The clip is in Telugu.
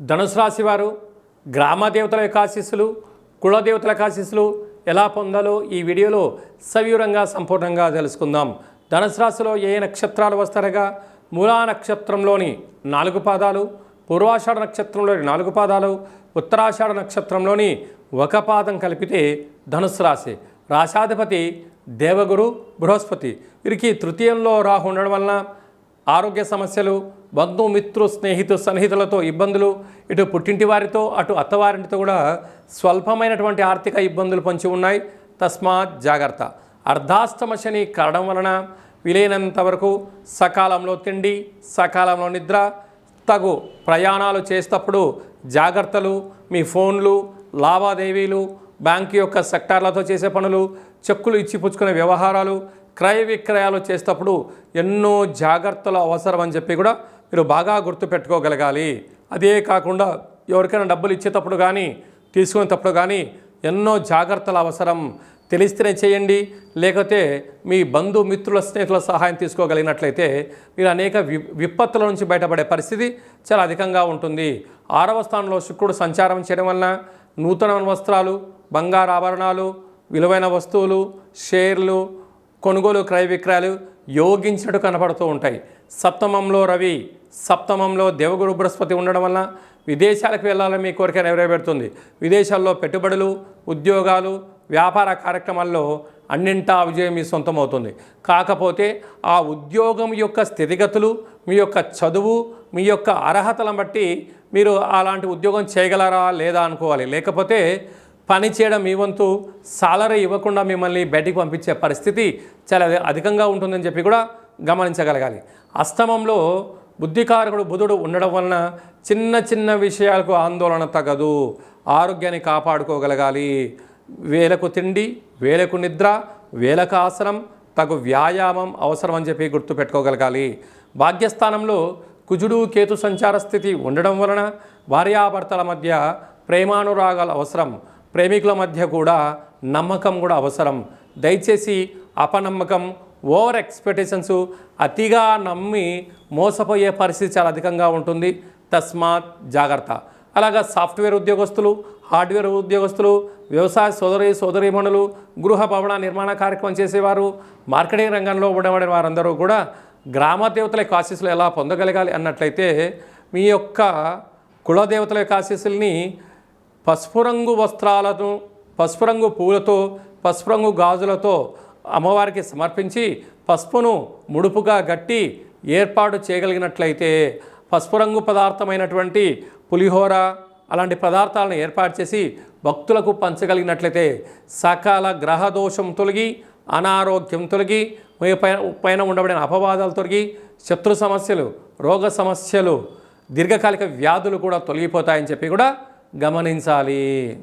ధనుసు రాశి వారు గ్రామ దేవతల యొక్క ఆశీస్సులు కులదేవతల యొక్క ఆశీస్సులు ఎలా పొందాలో ఈ వీడియోలో సవివరంగా సంపూర్ణంగా తెలుసుకుందాం. ధనుసు రాశిలో ఏ నక్షత్రాలు వస్తారగా? మూలా నక్షత్రంలోని నాలుగు పాదాలు పూర్వాషాఢ నక్షత్రంలోని నాలుగు పాదాలు ఉత్తరాషాఢ నక్షత్రంలోని ఒక పాదం కలిపితే ధనుసు రాశి. రాశాధిపతి దేవగురు బృహస్పతి. వీరికి తృతీయంలో రాహు ఉండడం వలన ఆరోగ్య సమస్యలు బంధు మిత్రు స్నేహితు సన్నిహితులతో ఇబ్బందులు ఇటు పుట్టింటి వారితో అటు అత్తవారింటితో కూడా స్వల్పమైనటువంటి ఆర్థిక ఇబ్బందులు పొంచి ఉన్నాయి. తస్మాత్ జాగ్రత్త. అర్ధాష్టమ శని కారణం వలన వీలైనంత వరకు సకాలంలో తిండి సకాలంలో నిద్ర తగు ప్రయాణాలు చేసేటప్పుడు జాగ్రత్తలు మీ ఫోన్లు లావాదేవీలు బ్యాంకు యొక్క సెక్టార్లతో చేసే పనులు చెక్కులు ఇచ్చి పుచ్చుకునే వ్యవహారాలు క్రయ విక్రయాలు చేసేటప్పుడు ఎన్నో జాగ్రత్తలు అవసరం అని చెప్పి కూడా మీరు బాగా గుర్తుపెట్టుకోగలగాలి. అదే కాకుండా ఎవరికైనా డబ్బులు ఇచ్చేటప్పుడు కానీ తీసుకునేటప్పుడు కానీ ఎన్నో జాగ్రత్తలు అవసరం. తెలిస్తేనే చేయండి. లేకపోతే మీ బంధు మిత్రుల స్నేహితుల సహాయం తీసుకోగలిగినట్లయితే మీరు అనేక వి విపత్తుల నుంచి బయటపడే పరిస్థితి చాలా అధికంగా ఉంటుంది. ఆరవ స్థానంలో శుక్రుడు సంచారం చేయడం వలన నూతన వస్త్రాలు బంగారు ఆభరణాలు విలువైన వస్తువులు షేర్లు కొనుగోలు క్రయ విక్రయాలు యోగించినట్టు కనపడుతూ ఉంటాయి. సప్తమంలో రవి సప్తమంలో దేవగురు బృహస్పతి ఉండడం వల్ల విదేశాలకు వెళ్ళాలని మీ కోరిక నెరవేరుతుంది. విదేశాల్లో పెట్టుబడులు ఉద్యోగాలు వ్యాపార కార్యక్రమాల్లో అన్నింటా విజయం మీ సొంతమవుతుంది. కాకపోతే ఆ ఉద్యోగం యొక్క స్థితిగతులు మీ యొక్క చదువు మీ యొక్క అర్హతలను బట్టి మీరు అలాంటి ఉద్యోగం చేయగలరా లేదా అనుకోవాలి. లేకపోతే పని చేయడం మీ వంతు సాలరీ ఇవ్వకుండా మిమ్మల్ని బయటికి పంపించే పరిస్థితి చాలా అధికంగా ఉంటుందని చెప్పి కూడా గమనించగలగాలి. అస్తమంలో బుద్ధికారకుడు బుధుడు ఉండడం వలన చిన్న చిన్న విషయాలకు ఆందోళన తగదు. ఆరోగ్యాన్ని కాపాడుకోగలగాలి. వేలకు తిండి వేలకు నిద్ర వేలకు ఆసనం తగు వ్యాయామం అవసరం అని చెప్పి గుర్తుపెట్టుకోగలగాలి భాగ్యస్థానంలో కుజుడు కేతు సంచార స్థితి ఉండడం వలన భార్యాభర్తల మధ్య ప్రేమానురాగాలు అవసరం. ప్రేమికుల మధ్య కూడా నమ్మకం కూడా అవసరం. దయచేసి అపనమ్మకం ఓవర్ ఎక్స్పెక్టేషన్స్ అతిగా నమ్మి మోసపోయే పరిస్థితి చాలా అధికంగా ఉంటుంది. తస్మాత్ జాగ్రత్త. అలాగా సాఫ్ట్వేర్ ఉద్యోగస్తులు హార్డ్వేర్ ఉద్యోగస్తులు వ్యవసాయ సోదరి సోదరీమణులు గృహ భవన నిర్మాణ కార్యక్రమం చేసేవారు మార్కెటింగ్ రంగంలో ఉండబడిన వారందరూ కూడా గ్రామ దేవతల యొక్క ఆశీస్సులు ఎలా పొందగలగాలి అన్నట్లయితే మీ యొక్క కులదేవతల యొక్క ఆశీస్సుల్ని పసుపు రంగు వస్త్రాలను పసుపు రంగు పూలతో పసుపు రంగు గాజులతో అమ్మవారికి సమర్పించి పసుపును ముడుపుగా గట్టి ఏర్పాటు చేయగలిగినట్లయితే పసుపు రంగు పదార్థమైనటువంటి పులిహోర అలాంటి పదార్థాలను ఏర్పాటు చేసి భక్తులకు పంచగలిగినట్లయితే సకాల గ్రహ దోషం తొలగి అనారోగ్యం తొలగి మీ పైన పైన ఉండబడిన అపవాదాలు తొలగి శత్రు సమస్యలు రోగ సమస్యలు దీర్ఘకాలిక వ్యాధులు కూడా తొలగిపోతాయని చెప్పి కూడా ගමනින්සාලී